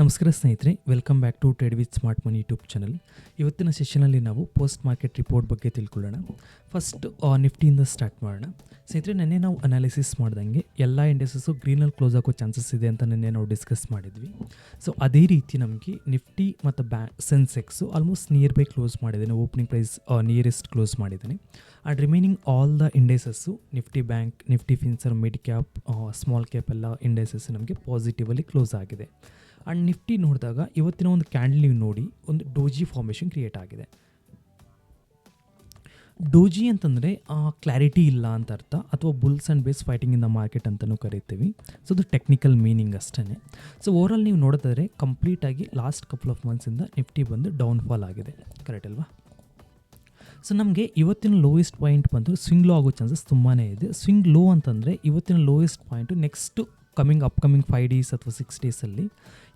ನಮಸ್ಕಾರ ಸ್ನೇಹಿತರೆ welcome back to trade with smart money YouTube channel ಇವತ್ತಿನ ಸೆಷನಲ್ಲಿ ನಾವು ಪೋಸ್ಟ್ ಮಾರ್ಕೆಟ್ ರಿಪೋರ್ಟ್ ಬಗ್ಗೆ ತಿಳ್ಕೊಳ್ಳೋಣ. ಫಸ್ಟ್ ನಿಫ್ಟಿಯಿಂದ ಸ್ಟಾರ್ಟ್ ಮಾಡೋಣ. ಸ್ನೇಹಿತರೆ, ನೆನ್ನೆ ನಾವು ಅನಾಲಿಸಿಸ್ ಮಾಡ್ದಂಗೆ ಎಲ್ಲ ಇಂಡಸ್ಟ್ರೀಸು ಗ್ರೀನಲ್ಲಿ ಕ್ಲೋಸ್ ಆಗೋ ಚಾನ್ಸಸ್ ಇದೆ ಅಂತ ನೆನ್ನೆ ನಾವು ಡಿಸ್ಕಸ್ ಮಾಡಿದ್ವಿ. ಸೊ ಅದೇ ರೀತಿ ನಮಗೆ ನಿಫ್ಟಿ ಮತ್ತು ಬ್ಯಾ Sensex almost near by close ಮಾಡಿದ್ದೇನೆ. ಓಪನಿಂಗ್ ಪ್ರೈಸ್ ನಿಯರೆಸ್ಟ್ ಕ್ಲೋಸ್ ಮಾಡಿದ್ದೇನೆ. And remaining all the indices Nifty bank Nifty finserv mid cap small cap ಎಲ್ಲ ಇಂಡೈಸಸ್ ನಮಗೆ ಪಾಸಿಟಿವಲ್ಲಿ ಕ್ಲೋಸ್ ಆಗಿದೆ. ಆ್ಯಂಡ್ ನಿಫ್ಟಿ ನೋಡಿದಾಗ ಇವತ್ತಿನ ಒಂದು ಕ್ಯಾಂಡಲ್ ನೀವು ನೋಡಿ, ಒಂದು ಡೋಜಿ ಫಾರ್ಮೇಷನ್ ಕ್ರಿಯೇಟ್ ಆಗಿದೆ. ಡೋಜಿ ಅಂತಂದರೆ ಕ್ಲಾರಿಟಿ ಇಲ್ಲ ಅಂತ ಅರ್ಥ, ಅಥವಾ bulls and bears fighting in the market ಅಂತಲೂ ಕರಿತೀವಿ. ಸೊ ಅದು ಟೆಕ್ನಿಕಲ್ ಮೀನಿಂಗ್ ಅಷ್ಟೇ ಸೊ ಓವರಾಲ್ ನೀವು ನೋಡಿದ್ರೆ ಕಂಪ್ಲೀಟಾಗಿ ಲಾಸ್ಟ್ ಕಪಲ್ ಆಫ್ ಮಂತ್ಸಿಂದ ನಿಫ್ಟಿ ಬಂದು ಡೌನ್ಫಾಲ್ ಆಗಿದೆ. ಕರೆಕ್ಟ್ ಅಲ್ವಾ? ಸೊ ನಮಗೆ ಇವತ್ತಿನ ಲೋಯೆಸ್ಟ್ ಪಾಯಿಂಟ್ ಬಂದು ಸ್ವಿಂಗ್ ಲೋ ಆಗೋ ಚಾನ್ಸಸ್ ತುಂಬಾ ಇದೆ. ಸ್ವಿಂಗ್ ಲೋ ಅಂತಂದರೆ, ಇವತ್ತಿನ lowest point next coming upcoming five days ಅಥವಾ ಸಿಕ್ಸ್ ಡೇಸಲ್ಲಿ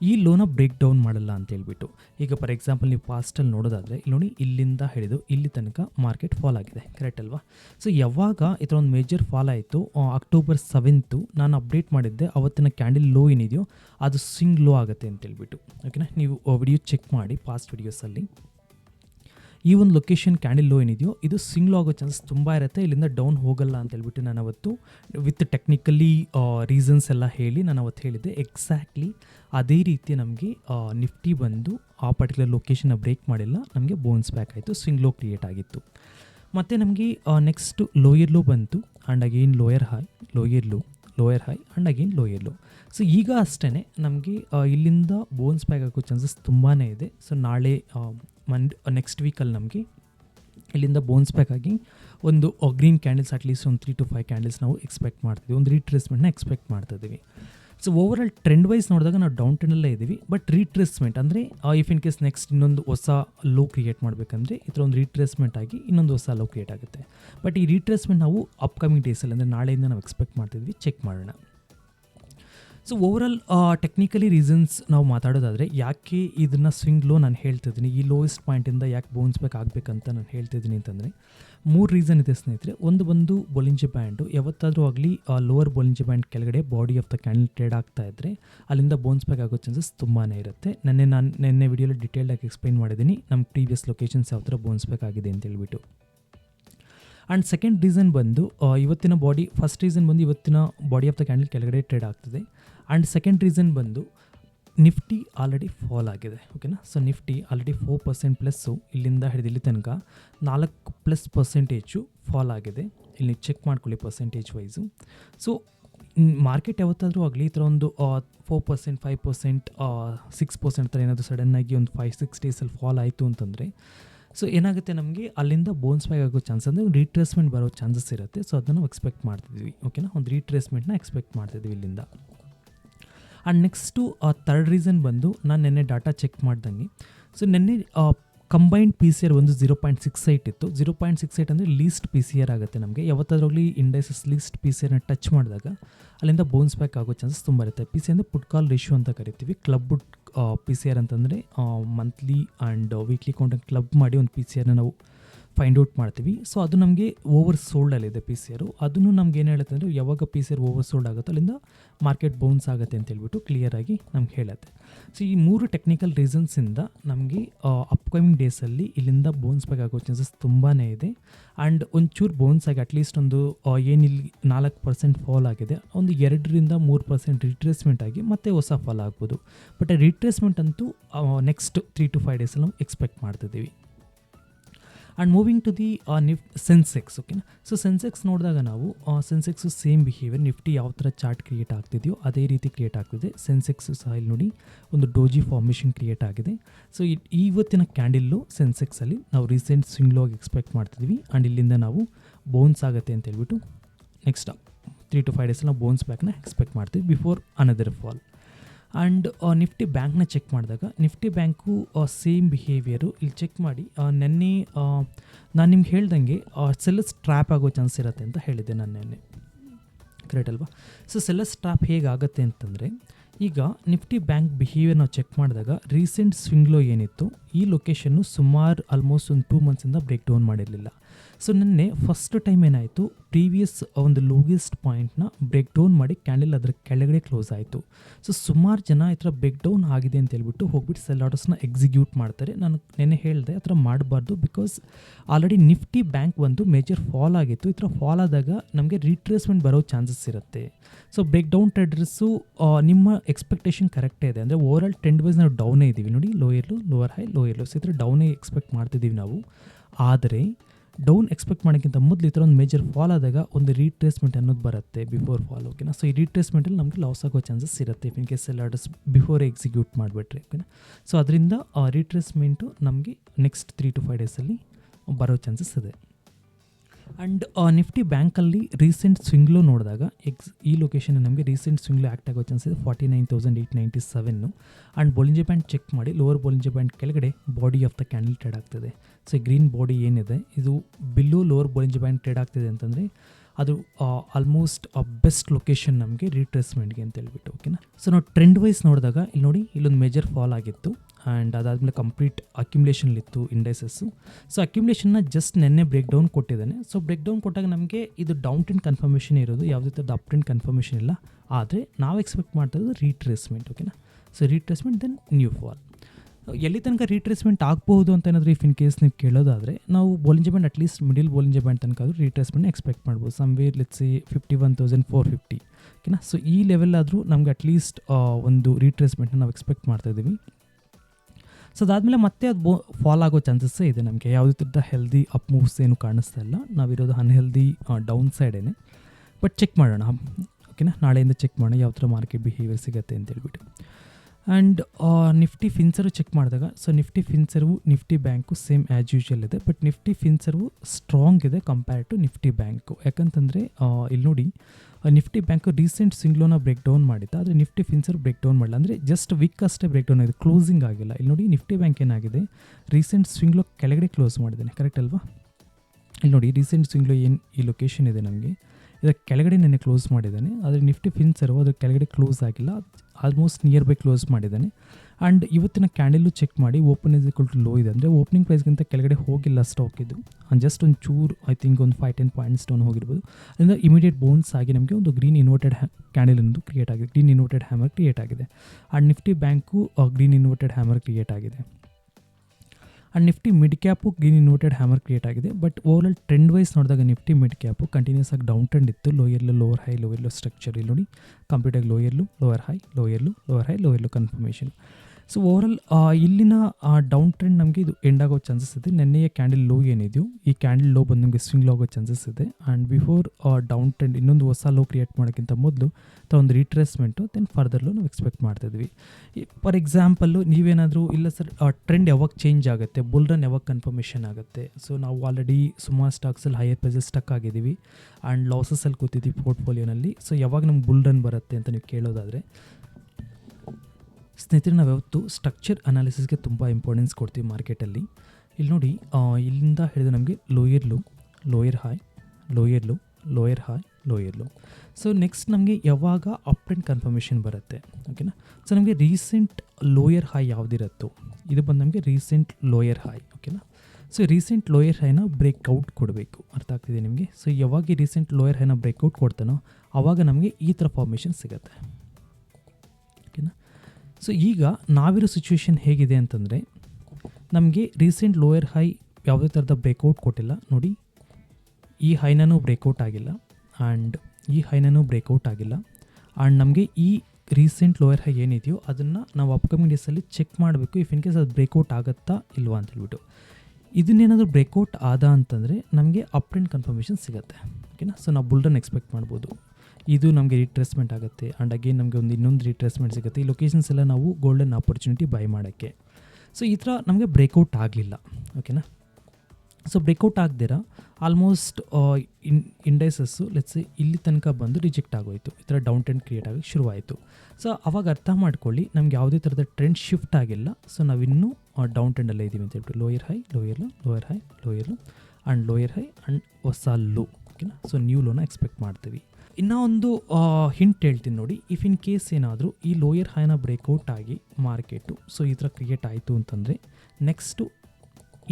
ಈ ಲೋನ ಬ್ರೇಕ್ ಡೌನ್ ಮಾಡಲ್ಲ ಅಂತ ಹೇಳ್ಬಿಟ್ಟು. ಈಗ ಫಾರ್ ಎಕ್ಸಾಂಪಲ್ ನೀವು ಪಾಸ್ಟಲ್ಲಿ ನೋಡೋದಾದರೆ, ಇಲ್ಲಿ ನೋಡಿ ಇಲ್ಲಿಂದ ಹಿಡಿದು ಇಲ್ಲಿ ತನಕ ಮಾರ್ಕೆಟ್ ಫಾಲ್ ಆಗಿದೆ. ಕರೆಕ್ಟ್ ಅಲ್ವಾ? ಸೊ ಯಾವಾಗ ಈ ಥರ ಒಂದು ಮೇಜರ್ ಫಾಲ್ ಆಯಿತು ಅಕ್ಟೋಬರ್ ಸೆವೆಂತು ನಾನು ಅಪ್ಡೇಟ್ ಮಾಡಿದ್ದೆ, ಅವತ್ತಿನ ಕ್ಯಾಂಡಲ್ ಲೋ ಏನಿದೆಯೋ ಅದು ಸ್ವಿಂಗ್ ಲೋ ಆಗುತ್ತೆ ಅಂತ ಹೇಳ್ಬಿಟ್ಟು. ಓಕೆನಾ ನೀವು ವಿಡಿಯೋ ಚೆಕ್ ಮಾಡಿ ಪಾಸ್ಟ್ ವಿಡಿಯೋಸಲ್ಲಿ ಈ ಒಂದು ಲೊಕೇಶನ್ ಕ್ಯಾಂಡಲ್ ಲೋ ಏನಿದೆಯೋ, ಇದು ಸಿಂಗಲ್ ಆಗೋ ಚಾನ್ಸಸ್ ತುಂಬ ಇರುತ್ತೆ. ಇಲ್ಲಿಂದ ಡೌನ್ ಹೋಗಲ್ಲ ಅಂತ ಹೇಳ್ಬಿಟ್ಟು ನಾನು ಅವತ್ತು ವಿತ್ ಟೆಕ್ನಿಕಲಿ ರೀಸನ್ಸ್ ಎಲ್ಲ ಹೇಳಿ ನಾನು ಅವತ್ತು ಹೇಳಿದ್ದೆ. ಎಕ್ಸಾಕ್ಟ್ಲಿ ಅದೇ ರೀತಿ ನಮಗೆ ನಿಫ್ಟಿ ಬಂದು ಆ ಪರ್ಟಿಕ್ಯುಲರ್ ಲೊಕೇಶನ್ನ ಬ್ರೇಕ್ ಮಾಡಿಲ್ಲ. ನಮಗೆ ಬೋನ್ಸ್ ಬ್ಯಾಕ್ ಆಯಿತು ಸ್ವಿಂಗ್ ಲೋ ಕ್ರಿಯೇಟ್ ಆಗಿತ್ತು. ಮತ್ತು ನಮಗೆ ನೆಕ್ಸ್ಟ್ ಲೋಯರ್ ಲೋ ಬಂತು and again lower high lower low lower high and again lower low so ಈಗ ಅಷ್ಟೇ ನಮಗೆ ಇಲ್ಲಿಂದ ಬೋನ್ಸ್ ಬ್ಯಾಕ್ ಆಗೋ ಚಾನ್ಸಸ್ ತುಂಬಾ ಇದೆ. ಸೊ ನಾಳೆ ಮಂಡ್ ನೆಕ್ಸ್ಟ್ ವೀಕಲ್ಲಿ ನಮಗೆ ಇಲ್ಲಿಂದ ಬೋನ್ಸ್ ಬೇಕಾಗಿ ಒಂದು ಗ್ರೀನ್ ಕ್ಯಾಂಡಲ್ಸ್ ಅಟ್ಲೀಸ್ಟ್ ಒಂದು ತ್ರೀ ಟು ಫೈವ್ ಕ್ಯಾಂಡಲ್ಸ್ ನಾವು ಎಕ್ಸ್ಪೆಕ್ಟ್ ಮಾಡ್ತೀವಿ ಒಂದು ರೀಟ್ರೇಸ್ಮೆಂಟ್ನ ಎಕ್ಸ್ಪೆಕ್ಟ್ ಮಾಡ್ತಿದ್ದೀವಿ ಸೊ ಓವರಾಲ್ ಟ್ರೆಂಡ್ ವೈಸ್ ನೋಡಿದಾಗ ನಾವು ಡೌನ್ ಟ್ರೆಂಡಲ್ಲೇ ಇದ್ದೀವಿ. ಬಟ್ ರೀಟ್ರೇಸ್ಮೆಂಟ್ ಅಂದರೆ ಇಫ್ ಇನ್ ಕೇಸ್ ನೆಕ್ಸ್ಟ್ ಇನ್ನೊಂದು ಹೊಸ ಲೋ ಕ್ರಿಯೇಟ್ ಮಾಡಬೇಕಂದ್ರೆ ಈ ಥರ ಒಂದು ರೀಟ್ರೇಸ್ಮೆಂಟ್ ಆಗಿ ಇನ್ನೊಂದು ಹೊಸ ಲೋ ಕ್ರಿಯೇಟ್ ಆಗುತ್ತೆ. ಬಟ್ ಈ ರೀಟ್ರೇಸ್ಮೆಂಟ್ ನಾವು ಅಪ್ಕಮಿಂಗ್ ಡೇಸಲ್ಲಿ ಅಂದರೆ ನಾಳೆಯಿಂದ ನಾವು ಎಕ್ಸ್ಪೆಕ್ಟ್ ಮಾಡ್ತಿದ್ವಿ. ಚೆಕ್ ಮಾಡೋಣ. ಸೊ ಓವರಾಲ್ ಟೆಕ್ನಿಕಲಿ ರೀಸನ್ಸ್ ನಾವು ಮಾತಾಡೋದಾದರೆ ಯಾಕೆ ಇದನ್ನು ಸ್ವಿಂಗ್ ಲೋ ನಾನು ಹೇಳ್ತಿದ್ದೀನಿ, ಈ ಲೋಯೆಸ್ಟ್ ಪಾಯಿಂಟಿಂದ ಯಾಕೆ ಬೌನ್ಸ್ ಬ್ಯಾಕ್ ಆಗಬೇಕಂತ ನಾನು ಹೇಳ್ತಿದ್ದೀನಿ ಅಂತಂದರೆ, ಮೂರು ರೀಸನ್ ಇದೆ ಸ್ನೇಹಿತರೆ. ಒಂದು ಬಂದು ಬೊಲಿಂಜಿ ಬ್ಯಾಂಡು ಯಾವತ್ತಾದರೂ ಆಗಲಿ ಲೋವರ್ ಬೊಲಿಂಜಿ ಬ್ಯಾಂಡ್ ಕೆಳಗಡೆ body of the candle trade ಆಗ್ತಾ ಇದ್ದರೆ ಅಲ್ಲಿಂದ ಬೋನ್ಸ್ ಬ್ಯಾಕ್ ಆಗೋ ಚಾನ್ಸಸ್ ತುಂಬಾ ಇರುತ್ತೆ. ನೆನ್ನೆ ನಾನು, ನೆನ್ನೆ ವಿಡಿಯೋಲಿ ಡಿಟೇಲ್ಡಾಗಿ ಎಕ್ಸ್ಪ್ಲೈನ್ ಮಾಡಿದ್ದೀನಿ ನಮ್ಮ ಪ್ರೀವಿಯಸ್ ಲೊಕೇಶನ್ಸ್ ಯಾವ ಥರ ಬೋನ್ಸ್ ಬ್ಯಾಕ್ ಆಗಿದೆ ಅಂತ ಹೇಳ್ಬಿಟ್ಟು. ಆ್ಯಂಡ್ ಸೆಕೆಂಡ್ ರೀಸನ್ ಬಂದು ಇವತ್ತಿನ ಬಾಡಿ ಫಸ್ಟ್ ರೀಸನ್ ಬಂದು ಇವತ್ತಿನ ಬಾಡಿ ಆಫ್ ದ ಕ್ಯಾಂಡಲ್ ಕೆಳಗಡೆ ಟ್ರೇಡ್ ಆಗ್ತಿದೆ. ಆ್ಯಂಡ್ ಸೆಕೆಂಡ್ ರೀಸನ್ ಬಂದು, ನಿಫ್ಟಿ ಆಲ್ರೆಡಿ ಫಾಲ್ ಆಗಿದೆ ಓಕೆನಾ so Nifty already four percent plus ಇಲ್ಲಿಂದ ಹಿಡಿದು ಇಲ್ಲಿ ತನಕ ನಾಲ್ಕು ಪ್ಲಸ್ ಪರ್ಸೆಂಟೇಜು ಫಾಲ್ ಆಗಿದೆ. ಇಲ್ಲಿ ಚೆಕ್ ಮಾಡ್ಕೊಳ್ಳಿ ಪರ್ಸೆಂಟೇಜ್ ವೈಸು ಸೊ ಮಾರ್ಕೆಟ್ ಯಾವತ್ತಾದರೂ ಆಗಲಿ, ಈ ಥರ ಒಂದು four percent five percent six percent ಥರ ಏನಾದರೂ ಸಡನ್ನಾಗಿ ಒಂದು ಫೈವ್ ಸಿಕ್ಸ್ ಡೇಸಲ್ಲಿ ಫಾಲ್ ಆಯಿತು ಅಂತಂದರೆ ಸೊ ಏನಾಗುತ್ತೆ ನಮಗೆ? ಅಲ್ಲಿಂದ ಬೋನ್ಸ್ ಬ್ಯಾಗ್ ಆಗೋ ಚಾನ್ಸ್ ಅಂದರೆ ರೀಟ್ರೇಸ್ಮೆಂಟ್ ಬರೋ ಚಾನ್ಸಸ್ ಇರುತ್ತೆ. ಸೊ ಅದನ್ನು ಎಕ್ಸ್ಪೆಕ್ಟ್ ಮಾಡ್ತಿದ್ವಿ ಓಕೆನಾ ಒಂದು ರೀಟ್ರೇಸ್ಮೆಂಟ್ನ ಎಕ್ಸ್ಪೆಕ್ಟ್ ಮಾಡ್ತಿದ್ವಿ ಇಲ್ಲಿಂದ. ಆ್ಯಂಡ್ ನೆಕ್ಸ್ಟು ಥರ್ಡ್ ರೀಸನ್ ಬಂದು ನಾನು ನೆನ್ನೆ ಡಾಟಾ ಚೆಕ್ ಮಾಡ್ದಂಗೆ ಸೊ ನೆನ್ನೆ ಕಂಬೈನ್ಡ್ ಪಿ ಸಿ ಆರ್ ಒಂದು ಜೀರೋ ಪಾಯಿಂಟ್ ಸಿಕ್ಸ್ ಏಟ್ ಇತ್ತು. ಜೀರೋ ಪಾಯಿಂಟ್ ಸಿಕ್ಸ್ ಏಟ್ ಅಂದರೆ ಲೀಸ್ಟ್ ಪಿ ಸಿ ಆರ್ ಆಗುತ್ತೆ ನಮಗೆ. ಯಾವತ್ತಾದ್ರಲ್ಲಿ ಇಂಡೈಸಸ್ ಲೀಸ್ಟ್ ಪಿ ಸಿ ಆರ್ನ ಟಚ್ ಮಾಡಿದಾಗ ಅಲ್ಲಿಂದ ಬೋನ್ಸ್ ಬ್ಯಾಕ್ ಆಗೋ ಚಾನ್ಸಸ್ ತುಂಬ ಇರುತ್ತೆ. ಪಿ ಸಿ ಅಂದರೆ ಪುಟ್ ಕಾಲ್ ರೇಷಿಯೋ ಅಂತ ಕರಿತೀವಿ. ಕ್ಲಬ್ ಪಿ ಸಿ ಆರ್ ಅಂತಂದರೆ monthly and weekly count club ಮಾಡಿ ಒಂದು ಪಿ ಸಿ ಆರ್ನ ನಾವು ಫೈಂಡ್ ಔಟ್ ಮಾಡ್ತೀವಿ. ಸೊ ಅದು ನಮಗೆ ಓವರ್ ಸೋಲ್ಡಲ್ಲಿದೆ ಪಿ ಸಿ ಆರು ಅದನ್ನು ನಮ್ಗೆ ಏನು ಹೇಳುತ್ತೆ ಅಂದರೆ, ಯಾವಾಗ P C R over sold ಅಲ್ಲಿಂದ ಮಾರ್ಕೆಟ್ ಬೌನ್ಸ್ ಆಗುತ್ತೆ ಅಂತ ಹೇಳ್ಬಿಟ್ಟು ಕ್ಲಿಯರಾಗಿ ನಮ್ಗೆ ಹೇಳುತ್ತೆ. ಸೊ ಈ ಮೂರು ಟೆಕ್ನಿಕಲ್ ರೀಸನ್ಸಿಂದ ನಮಗೆ ಅಪ್ಕಮಿಂಗ್ ಡೇಸಲ್ಲಿ ಇಲ್ಲಿಂದ ಬೌನ್ಸ್ ಬ್ಯಾಕ್ ಆಗೋ ಚಾನ್ಸಸ್ ತುಂಬಾ ಇದೆ. ಆ್ಯಂಡ್ ಒಂಚೂರು ಬೌನ್ಸ್ ಆಗಿ ಅಟ್ಲೀಸ್ಟ್ ಒಂದು ಏನಿಲ್ಲಿ ನಾಲ್ಕು ಪರ್ಸೆಂಟ್ ಫಾಲ್ ಆಗಿದೆ, ಒಂದು ಎರಡರಿಂದ ಮೂರು ಪರ್ಸೆಂಟ್ ರಿಟ್ರೇಸ್ಮೆಂಟ್ ಆಗಿ ಮತ್ತೆ ಹೊಸ ಫಾಲ್ ಆಗ್ಬೋದು. ಬಟ್ ರಿಟ್ರೇಸ್ಮೆಂಟ್ ಅಂತೂ ನೆಕ್ಸ್ಟ್ ತ್ರೀ ಟು ಫೈವ್ ಡೇಸಲ್ಲಿ ನಾವು ಎಕ್ಸ್ಪೆಕ್ಟ್ ಮಾಡ್ತಿದ್ದೀವಿ. ಆ್ಯಂಡ್ ಮೂವಿಂಗ್ ಟು ದಿ ನಿಫ್ ಸೆನ್ಸೆಕ್ಸ್ ಓಕೆನಾ ಸೊ ಸೆನ್ಸೆಕ್ಸ್ ನೋಡಿದಾಗ ನಾವು ಸೆನ್ಸೆಕ್ಸು ಸೇಮ್ ಬಿಹೇವಿಯರ್ ನಿಫ್ಟಿ ಯಾವ ಥರ ಚಾರ್ಟ್ ಕ್ರಿಯೇಟ್ ಆಗ್ತಿದೆಯೋ ಅದೇ ರೀತಿ ಕ್ರಿಯೇಟ್ ಆಗ್ತಿದೆ. ಸೆನ್ಸೆಕ್ಸು ಸಹ ಇಲ್ಲಿ ನೋಡಿ ಒಂದು ಡೋಜಿ ಫಾರ್ಮೇಷನ್ ಕ್ರಿಯೇಟ್ ಆಗಿದೆ. ಸೊ ಇವತ್ತಿನ ಕ್ಯಾಂಡಲ್ಲು ಸೆನ್ಸೆಕ್ಸಲ್ಲಿ ನಾವು ರೀಸೆಂಟ್ ಸ್ವಿಂಗ್ ಲೋ ಆಗಿ ಎಕ್ಸ್ಪೆಕ್ಟ್ ಮಾಡ್ತಿದ್ವಿ. ಆ್ಯಂಡ್ ಇಲ್ಲಿಂದ ನಾವು ಬೋನ್ಸ್ ಆಗುತ್ತೆ ಅಂತ ಹೇಳ್ಬಿಟ್ಟು ನೆಕ್ಸ್ಟ್ ತ್ರೀ ಟು ಫೈವ್ ಡೇಸಲ್ಲಿ ನಾವು ಬೋನ್ಸ್ ಬ್ಯಾಕ್ನ ಎಕ್ಸ್ಪೆಕ್ಟ್ ಮಾಡ್ತೀವಿ before another fall and Nifty ಬ್ಯಾಂಕ್ನ ಚೆಕ್ ಮಾಡಿದಾಗ ನಿಫ್ಟಿ ಬ್ಯಾಂಕು ಸೇಮ್ ಬಿಹೇವಿಯರು ಇಲ್ಲಿ ಚೆಕ್ ಮಾಡಿ ನೆನ್ನೆ ನಾನು ನಿಮ್ಗೆ ಹೇಳ್ದಂಗೆ ಸೆಲ್ಲಸ್ ಟ್ರ್ಯಾಪ್ ಆಗೋ ಚಾನ್ಸ್ ಇರುತ್ತೆ ಅಂತ ಹೇಳಿದ್ದೆ ನಾನು ನೆನ್ನೆ. ಕರೆಕ್ಟ್ ಅಲ್ವಾ? ಸೊ ಸೆಲ್ಲಸ್ ಟ್ರ್ಯಾಪ್ ಹೇಗಾಗುತ್ತೆ ಅಂತಂದರೆ, ಈಗ ನಿಫ್ಟಿ ಬ್ಯಾಂಕ್ ಬಿಹೇವಿಯರ್ ನಾವು ಚೆಕ್ ಮಾಡಿದಾಗ ರೀಸೆಂಟ್ ಸ್ವಿಂಗ್ಲೋ ಏನಿತ್ತು, ಈ ಲೊಕೇಶನ್ನು ಸುಮಾರು ಆಲ್ಮೋಸ್ಟ್ ಒಂದು ಟೂ ಮಂತ್ಸಿಂದ ಬ್ರೇಕ್ ಡೌನ್ ಮಾಡಿರಲಿಲ್ಲ. ಸೊ ನಿನ್ನೆ ಫಸ್ಟ್ ಟೈಮ್ ಏನಾಯಿತು? ಪ್ರೀವಿಯಸ್ ಒಂದು ಲೋವೆಸ್ಟ್ ಪಾಯಿಂಟ್ನ ಬ್ರೇಕ್ ಡೌನ್ ಮಾಡಿ ಕ್ಯಾಂಡಲ್ ಅದರ ಕೆಳಗಡೆ ಕ್ಲೋಸ್ ಆಯಿತು. ಸೊ ಸುಮಾರು ಜನ ಈ ಥರ ಬ್ರೇಕ್ ಡೌನ್ ಆಗಿದೆ ಅಂತ ಹೇಳ್ಬಿಟ್ಟು ಹೋಗ್ಬಿಟ್ಟು ಸೆಲ್ ಆರ್ಡರ್ಸ್ನ ಎಕ್ಸಿಕ್ಯೂಟ್ ಮಾಡ್ತಾರೆ. ನಾನು ನೆನ್ನೆ ಹೇಳಿದೆ, ಆ ಥರ ಮಾಡಬಾರ್ದು ಬಿಕಾಸ್ ಆಲ್ರೆಡಿ ನಿಫ್ಟಿ ಬ್ಯಾಂಕ್ ಒಂದು ಮೇಜರ್ ಫಾಲ್ ಆಗಿತ್ತು. ಈ ಥರ ಫಾಲ್ ಆದಾಗ ನಮಗೆ ರೀಟ್ರೇಸ್ಮೆಂಟ್ ಬರೋ ಚಾನ್ಸಸ್ ಇರುತ್ತೆ. ಸೊ ಬ್ರೇಕ್ ಡೌನ್ ಟ್ರೇಡರ್ಸು ನಿಮ್ಮ ಎಕ್ಸ್ಪೆಕ್ಟೇಷನ್ ಕರೆಕ್ಟೇ ಇದೆ. ಅಂದರೆ ಓವರ್ ಆಲ್ ಟೆನ್ ವೈಸ್ ನಾವು ಡೌನೇ ಇದ್ದೀವಿ ನೋಡಿ ಲೋಯರ್ಲು ಲೋವರ್ ಹೈ ಲೋಯರ್ಲು ಸೊ ಈ ಥರ ಡೌನೇ ಎಕ್ಸ್ಪೆಕ್ಟ್ ಮಾಡ್ತಿದ್ದೀವಿ ನಾವು. ಆದರೆ ಡೌನ್ ಎಕ್ಸ್ಪೆಕ್ಟ್ ಮಾಡೋಕ್ಕಿಂತ ಮೊದಲು ಈ ಥರ ಒಂದು ಮೇಜರ್ ಫಾಲ್ ಆದಾಗ ಒಂದು ರೀಟ್ರೇಸ್ಮೆಂಟ್ ಅನ್ನೋದು ಬರುತ್ತೆ ಬಿಫೋರ್ ಫಾಲ್ ಓಕೆನಾ ಸೊ ಈ ರೀಟ್ರೇಸ್ಮೆಂಟಲ್ಲಿ ನಮಗೆ ಲಾಸ್ ಆಗೋ ಚಾನ್ಸಸ್ ಇರುತ್ತೆ ಇನ್ ಕೇಸ್ ಎಲ್ಲ ಆರ್ಡರ್ಸ್ ಬಿಫೋರ್ ಎಕ್ಸಿಕ್ಯೂಟ್ ಮಾಡಿಬಿಟ್ರೆ ಓಕೆನಾ ಸೊ ಅದರಿಂದ ರೀಟ್ರೇಸ್ಮೆಂಟು ನಮಗೆ ನೆಕ್ಸ್ಟ್ ತ್ರೀ ಟು ಫೈವ್ ಡೇಸಲ್ಲಿ ಬರೋ ಚಾನ್ಸಸ್ ಇದೆ. ಆ್ಯಂಡ್ ನಿಫ್ಟಿ ಬ್ಯಾಂಕಲ್ಲಿ ರೀಸೆಂಟ್ ಸ್ವಿಂಗ್ಲು ನೋಡಿದಾಗ ಎಕ್ಸ್ ಈ ಲೊಕೇಶನ್ ನಮಗೆ ರೀಸೆಂಟ್ ಸ್ವಿಂಗ್ಲು ಆ್ಯಕ್ಟ್ ಆಗೋ ಚಾನ್ಸ್ ಇದೆ forty nine thousand eight ninety seven and Bollinger band check ಮಾಡಿ ಲೋವರ್ ಬೋಲಿಂಜೆ ಬ್ಯಾಂಡ್ ಕೆಳಗಡೆ body of the candle trade ಆಗ್ತದೆ. ಸೊ ಗ್ರೀನ್ ಬಾಡಿ ಏನಿದೆ, ಇದು ಬಿಲ್ಲು ಲೋವರ್ ಬೋಲಿಂಜೆ ಬ್ಯಾಂಡ್ ಟ್ರೇಡ್ ಆಗ್ತಿದೆ ಅಂತಂದರೆ, ಅದು ಆಲ್ಮೋಸ್ಟ್ ಬೆಸ್ಟ್ ಲೊಕೇಶನ್ ನಮಗೆ ರೀಟ್ರೇಸ್ಮೆಂಟ್ಗೆ ಅಂತ ಹೇಳ್ಬಿಟ್ಟು ಓಕೆನಾ ಸೊ ನಾವು ಟ್ರೆಂಡ್ ವೈಸ್ ನೋಡಿದಾಗ, ಇಲ್ಲಿ ನೋಡಿ, ಇಲ್ಲೊಂದು ಮೇಜರ್ ಫಾಲ್ ಆಗಿತ್ತು. ಆ್ಯಂಡ್ ಅದಾದಮೇಲೆ ಕಂಪ್ಲೀಟ್ ಅಕ್ಯುಮ್ಲೇಷನ್ಲಿತ್ತು ಇಂಡೈಸಸ್ಸು ಸೊ ಅಕ್ಯುಮ್ಲೇಷನ್ನ ಜಸ್ಟ್ ನೆನ್ನೆ ಬ್ರೇಕ್ ಡೌನ್ ಕೊಟ್ಟಿದ್ದಾನೆ. ಸೊ ಬ್ರೇಕ್ ಡೌನ್ ಕೊಟ್ಟಾಗ ನಮಗೆ ಇದು ಡೌನ್ ಟ್ರೆಂಡ್ ಕನ್ಫರ್ಮೇಷನ್ ಇರೋದು, ಯಾವುದೇ ಥರದ ಅಪ್ ಟ್ರೆಂಡ್ ಕನ್ಫರ್ಮೇಷನ್ ಇಲ್ಲ. ಆದರೆ ನಾವು ಎಕ್ಸ್ಪೆಕ್ಟ್ ಮಾಡ್ತಾ ರೀಟ್ರೇಸ್ಮೆಂಟ್ ಓಕೆನಾ so retracement then new fall ಎಲ್ಲಿ ತನಕ ರೀಟ್ರೇಸ್ಮೆಂಟ್ ಆಗ್ಬೋದು ಅಂತ ಏನಾದರೂ ಇಫ್ ಇನ್ ಕೇಸ್ ನೀವು ಕೇಳೋದಾದರೆ, ನಾವು Bollinger band at least middle Bollinger band ತನಕ ಆದರೂ ರೀಟ್ರೇಸ್ಮೆಂಟ್ ಎಕ್ಸ್ಪೆಕ್ಟ್ ಮಾಡ್ಬೋದು. Somewhere let's say fifty one thousand four fifty ಓಕೆನಾ ಸೊ ಈ ಲೆವೆಲ್ ಆದರೂ ನಮ್ಗೆ ಅಟ್ಲೀಸ್ಟ್ ಒಂದು ರೀಟ್ರೇಸ್ಮೆಂಟ್ನ ನಾವು ಎಕ್ಸ್ಪೆಕ್ಟ್ ಮಾಡ್ತಾ ಇದ್ದೀವಿ. ಸೊ ಅದಾದಮೇಲೆ ಮತ್ತೆ ಅದು ಫಾಲ್ ಆಗೋ ಚಾನ್ಸಸ್ಸೇ ಇದೆ ನಮಗೆ. ಯಾವುದೇ ಥರದ ಹೆಲ್ದಿ ಅಪ್ ಮೂವ್ಸ್ ಏನು ಕಾಣಿಸ್ತಾ ಇಲ್ಲ. ನಾವಿರೋದು ಅನ್ಹೆಲ್ದಿ ಡೌನ್ ಸೈಡೇನೆ ಬಟ್ ಚೆಕ್ ಮಾಡೋಣ. ಓಕೆನಾ? ನಾಳೆಯಿಂದ ಚೆಕ್ ಮಾಡೋಣ ಯಾವ ಥರ ಮಾರ್ಕೆಟ್ ಬಿಹೇವಿಯರ್ ಸಿಗುತ್ತೆ ಅಂತ ಹೇಳ್ಬಿಟ್ಟು. ಆ್ಯಂಡ್ ನಿಫ್ಟಿ ಫಿನ್ಸರು ಚೆಕ್ ಮಾಡಿದಾಗ so Nifty FinServ Nifty bank same as usual ಇದೆ. ಬಟ್ ನಿಫ್ಟಿ ಫಿನ್ಸರ್ವು ಸ್ಟ್ರಾಂಗ್ ಇದೆ ಕಂಪೇರ್ ಟು ನಿಫ್ಟಿ ಬ್ಯಾಂಕು ಯಾಕಂತಂದರೆ ಇಲ್ಲಿ ನೋಡಿ ನಿಫ್ಟಿ ಬ್ಯಾಂಕು ರೀಸೆಂಟ್ ಸಿಂಗ್ಲೋನ ಬ್ರೇಕ್ ಡೌನ್ ಮಾಡಿತ್ತು. ಆದರೆ ನಿಫ್ಟಿ ಫಿನ್ಸರ್ ಬ್ರೇಕ್ ಡೌನ್ ಮಾಡಲ್ಲ ಅಂದರೆ ಜಸ್ಟ್ ವೀಕ್ ಅಷ್ಟೇ ಬ್ರೇಕ್ ಡೌನ್ ಆಗಿದೆ. ಕ್ಲೋಸಿಂಗ್ ಆಗಿಲ್ಲ. ಇಲ್ಲಿ ನೋಡಿ ನಿಫ್ಟಿ ಬ್ಯಾಂಕ್ ಏನಾಗಿದೆ? ರೀಸೆಂಟ್ ಸ್ವಿಂಗ್ಲೋ ಕೆಳಗಡೆ ಕ್ಲೋಸ್ ಮಾಡಿದ್ದಾನೆ. ಕರೆಕ್ಟ್ ಅಲ್ವಾ? ಇಲ್ಲಿ ನೋಡಿ ರೀಸೆಂಟ್ ಸ್ವಿಂಗ್ಲೋ ಏನು, ಈ ಲೊಕೇಶನ್ ಇದೆ ನಮಗೆ. ಇದರ ಕೆಳಗಡೆ ನೆನೆ ಕ್ಲೋಸ್ ಮಾಡಿದ್ದಾನೆ. ಆದರೆ ನಿಫ್ಟಿ ಫಿನ್ಸರು ಅದ್ರ ಕೆಳಗಡೆ ಕ್ಲೋಸ್ ಆಗಿಲ್ಲ. ಆಲ್ಮೋಸ್ಟ್ ನಿಯರ್ ಬೈ ಕ್ಲೋಸ್ ಮಾಡಿದ್ದಾನೆ. ಆ್ಯಂಡ್ ಇವತ್ತಿನ ಕ್ಯಾಂಡಲ್ಲು ಚೆಕ್ ಮಾಡಿ open is equal to low ಇದೆ. ಅಂದರೆ ಓಪನಿಂಗ್ ಪ್ರೈಸ್ಗಿಂತ ಕೆಳಗಡೆ ಹೋಗಿಲ್ಲ ಸ್ಟಾಕ್ ಇದು. ಜಸ್ಟ್ ಒಂದು ಚೂರು ಐ ಥಿಂಕ್ ಒಂದು ಫೈವ್ ಟೆನ್ ಪಾಯಿಂಟ್ಸ್ ಡೌನ್ ಹೋಗಿರ್ಬೋದು. ಅದರಿಂದ ಇಮಿಡಿಯೇಟ್ ಬೋನ್ಸ್ ಆಗಿ ನಮಗೆ ಒಂದು ಗ್ರೀನ್ ಇನ್ವರ್ಟೆಡ್ ಕ್ಯಾಂಡಲ್ ಒಂದು ಕ್ರಿಯೇಟ್ ಆಗಿದೆ. ಗ್ರೀನ್ ಇನ್ವರ್ಟೆಡ್ ಹ್ಯಾಮರ್ ಕ್ರಿಯೇಟ್ ಆಗಿದೆ. And Nifty bank green inverted hammer create ಆಗಿದೆ. And Nifty mid cap green inverted hammer create ಆಗಿದೆ. But over all trend wise ನೋಡಿದಾಗ ನಿಫ್ಟಿ ಮಿಡ್ ಕ್ಯಾಪು ಕಂಟಿನ್ಯೂಸ್ ಆಗಿ down trend ಇತ್ತು. Lower low lower high lower low structure ಇಲ್ಲಿ ನೋಡಿ computer lower low lower high lower low lower high lower low confirmation. So overall ಇಲ್ಲಿನ down trend ನಮಗೆ ಇದು end ಆಗೋ chances ಇದೆ. ನೆನ್ನೆಯ candle low ಏನಿದೆಯೋ ಈ ಕ್ಯಾಂಡಲ್ ಲೋ ಬಂದು ನಮಗೆ ಸ್ವಿಂಗ್ ಆಗೋ ಚಾನ್ಸಸ್ ಇದೆ. ಆ್ಯಂಡ್ ಬಿಫೋರ್ ಡೌನ್ ಟ್ರೆಂಡ್ ಇನ್ನೊಂದು ಹೊಸ ಲೋ ಕ್ರಿಯೇಟ್ ಮಾಡೋಕ್ಕಿಂತ ಮೊದಲು ಒಂದು ರೀಟ್ರೇಸ್ಮೆಂಟು ದೆನ್ ಫರ್ದರ್ ಲೋ ನಾವು ಎಕ್ಸ್ಪೆಕ್ಟ್ ಮಾಡ್ತಾ ಇದ್ವಿ. ಫಾರ್ ಎಕ್ಸಾಂಪಲ್ಲು ನೀವೇನಾದರೂ, ಇಲ್ಲ ಸರ್ ಟ್ರೆಂಡ್ ಯಾವಾಗ ಚೇಂಜ್ ಆಗುತ್ತೆ ಬುಲ್ ರನ್ ಯಾವಾಗ ಕನ್ಫರ್ಮೇಷನ್ ಆಗುತ್ತೆ? ಸೊ ನಾವು ಆಲ್ರೆಡಿ ಸುಮಾರು ಸ್ಟಾಕ್ಸಲ್ಲಿ ಹೈಯರ್ ಪ್ರೈಸಸ್ ಸ್ಟಕ್ ಆಗಿದ್ದೀವಿ. ಆ್ಯಂಡ್ ಲಾಸಸಲ್ಲಿ ಕೂತಿದ್ದೀವಿ ಪೋರ್ಟ್ಫೋಲಿಯೋನಲ್ಲಿ ಸೊ ಯಾವಾಗ ನಮ್ಗೆ ಬುಲ್ ರನ್ ಬರುತ್ತೆ ಅಂತ ನೀವು ಕೇಳೋದಾದರೆ ಸ್ನೇಹಿತರೆ ನಾವು ಯಾವತ್ತು ಸ್ಟ್ರಕ್ಚರ್ ಅನಾಲಿಸಿಸ್ಗೆ ತುಂಬ ಇಂಪಾರ್ಟೆನ್ಸ್ ಕೊಡ್ತೀವಿ ಮಾರ್ಕೆಟಲ್ಲಿ ಇಲ್ಲಿ ನೋಡಿ ಇಲ್ಲಿಂದ ಹೇಳಿದ ನಮಗೆ lower low lower high lower low lower high lower low so next ನಮಗೆ ಯಾವಾಗ ಅಪ್ ಆ್ಯಂಡ್ ಕನ್ಫರ್ಮೇಷನ್ ಬರುತ್ತೆ? ಓಕೆನಾ ಸೊ ನಮಗೆ ರೀಸೆಂಟ್ ಲೋಯರ್ ಹೈ ಯಾವುದಿರುತ್ತೋ, ಇದು ಬಂದು ನಮಗೆ ರೀಸೆಂಟ್ ಲೋಯರ್ ಹೈ ಓಕೆನಾ ಸೊ ರೀಸೆಂಟ್ ಲೋಯರ್ ಹೈನ ಬ್ರೇಕ್ಔಟ್ ಕೊಡಬೇಕು. ಅರ್ಥ ಆಗ್ತಿದೆ ನಿಮಗೆ? ಸೊ ಯಾವಾಗ ರೀಸೆಂಟ್ ಲೋಯರ್ ಹೈನ ಬ್ರೇಕ್ಔಟ್ ಕೊಡ್ತಾನೋ ಆವಾಗ ನಮಗೆ ಈ ಥರ ಫಾರ್ಮೇಷನ್ ಸಿಗುತ್ತೆ. ಸೊ ಈಗ ನಾವಿರೋ ಸಿಚುವೇಶನ್ ಹೇಗಿದೆ ಅಂತಂದರೆ, ನಮಗೆ ರೀಸೆಂಟ್ ಲೋಯರ್ ಹೈ ಯಾವುದೇ ಥರದ ಬ್ರೇಕೌಟ್ ಕೊಟ್ಟಿಲ್ಲ. ನೋಡಿ, ಈ ಹೈನೂ ಬ್ರೇಕೌಟ್ ಆಗಿಲ್ಲ ಆ್ಯಂಡ್ ಈ ಹೈನೂ ಬ್ರೇಕೌಟ್ ಆಗಿಲ್ಲ. ಆ್ಯಂಡ್ ನಮಗೆ ಈ ರೀಸೆಂಟ್ ಲೋಯರ್ ಹೈ ಏನಿದೆಯೋ ಅದನ್ನು ನಾವು ಅಪ್ಕಮಿಂಗ್ ಡೇಸಲ್ಲಿ ಚೆಕ್ ಮಾಡಬೇಕು ಇಫ್ ಇನ್ ಕೇಸ್ ಅದು ಬ್ರೇಕೌಟ್ ಆಗುತ್ತಾ ಇಲ್ವಾ ಅಂತ ಹೇಳ್ಬಿಟ್ಟು. ಇದನ್ನೇನಾದರೂ ಬ್ರೇಕೌಟ್ ಆದ ಅಂತಂದರೆ ನಮಗೆ ಅಪ್ ಆ್ಯಂಡ್ ಕನ್ಫರ್ಮೇಷನ್ ಸಿಗುತ್ತೆ ಓಕೆನಾ ಸೊ ನಾವು ಬುಲ್ಡನ್ ಎಕ್ಸ್ಪೆಕ್ಟ್ ಮಾಡ್ಬೋದು. ಇದು ನಮಗೆ ರಿಟ್ರೆಸ್ಮೆಂಟ್ ಆಗುತ್ತೆ. ಆ್ಯಂಡ್ ಅಗೇನ್ ನಮಗೆ ಒಂದು ಇನ್ನೊಂದು ರಿಟ್ರೆಸ್ಮೆಂಟ್ ಸಿಗುತ್ತೆ. ಈ ಲೊಕೇಶನ್ಸ್ ಎಲ್ಲ ನಾವು ಗೋಲ್ಡನ್ ಆಪರ್ಚುನಿಟಿ ಬೈ ಮಾಡೋಕ್ಕೆ. ಸೊ ಈ ಥರ ನಮಗೆ ಬ್ರೇಕೌಟ್ ಆಗಲಿಲ್ಲ. ಓಕೆನಾ ಸೊ ಬ್ರೇಕೌಟ್ ಆಗದಿರ? ಆಲ್ಮೋಸ್ಟ್ ಇನ್ ಇಂಡೈಸಸ್ಸು ಲೆಟ್ಸ್ ಇಲ್ಲಿ ತನಕ ಬಂದು ರಿಜೆಕ್ಟ್ ಆಗೋಯಿತು. ಈ ಥರ ಡೌನ್ ಟ್ರೆಂಡ್ ಕ್ರಿಯೇಟ್ ಆಗಿ ಶುರುವಾಯಿತು. ಸೊ ಅವಾಗ ಅರ್ಥ ಮಾಡ್ಕೊಳ್ಳಿ, ನಮ್ಗೆ ಯಾವುದೇ ಥರದ ಟ್ರೆಂಡ್ ಶಿಫ್ಟ್ ಆಗಿಲ್ಲ. ಸೊ ನಾವಿನ್ನೂ ಡೌನ್ ಟ್ರೆಂಡಲ್ಲೇ ಇದ್ದೀವಿ ಅಂತ ಹೇಳ್ಬಿಟ್ಟು lower high lower low lower high lower low and lower high and ಹೊಸ ಲೋ ಓಕೆನಾ ಸೊ ನ್ಯೂ ಲೋನ ಎಕ್ಸ್ಪೆಕ್ಟ್ ಮಾಡ್ತೀವಿ. ಇನ್ನೂ ಒಂದು ಹಿಂಟ್ ಹೇಳ್ತೀನಿ ನೋಡಿ. ಇಫ್ ಇನ್ ಕೇಸ್ ಏನಾದರೂ ಈ ಲೋಯರ್ ಹೈನ ಬ್ರೇಕ್ಔಟ್ ಆಗಿ ಮಾರ್ಕೆಟು ಸೊ ಈ ಥರ ಕ್ರಿಯೇಟ್ ಆಯಿತು ಅಂತಂದರೆ ನೆಕ್ಸ್ಟು